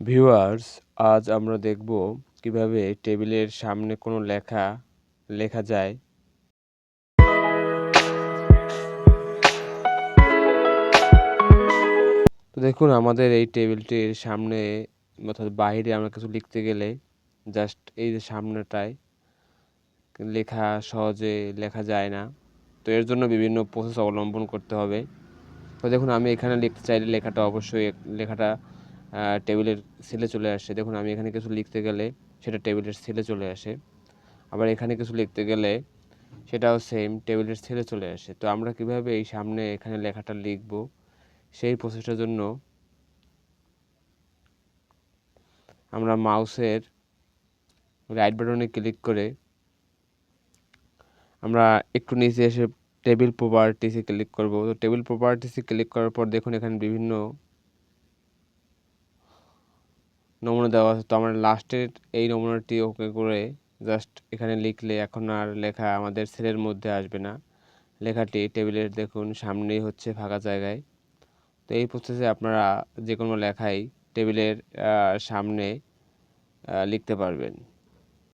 Viewers আজ আমরা দেখব কীভাবে টেবিলের সামনে কোনো লেখা লেখা যায়। তো দেখুন, আমাদের এই টেবিলটির সামনে, অর্থাৎ বাইরে আমরা কিছু লিখতে গেলে জাস্ট এই যে সামনেটায় লেখা সহজে লেখা যায় না। তো এর জন্য বিভিন্ন প্রসেস অবলম্বন করতে হবে। তো দেখুন, আমি এখানে লিখতে চাইলে লেখাটা অবশ্যই, লেখাটা টেবিলের সেলে চলে আসে। দেখুন, আমি এখানে কিছু লিখতে গেলে সেটা টেবিলের সেলে চলে আসে। আবার এখানে কিছু লিখতে গেলে সেটাও সেম টেবিলের সেলে চলে আসে। তো আমরা কীভাবে এই সামনে এখানে লেখাটা লিখব? সেই প্রসেসটার জন্য আমরা মাউসের রাইট বাটনে ক্লিক করে আমরা একটু নিচে এসে টেবিল প্রপার্টিসে ক্লিক করব। তো টেবিল প্রপার্টিসে ক্লিক করার পর দেখুন, এখানে বিভিন্ন নমুনা দেওয়া আছে। তো আমরা লাস্টের এই নমুনাটি ওকে করে জাস্ট এখানে লিখলে এখন আর লেখা আমাদের সেলের মধ্যে আসবে না। লেখাটি টেবিলের দেখুন, সামনেই হচ্ছে ফাঁকা জায়গায়। তো এই প্রসেসে আপনারা যে কোনো লেখাই টেবিলের সামনে লিখতে পারবেন।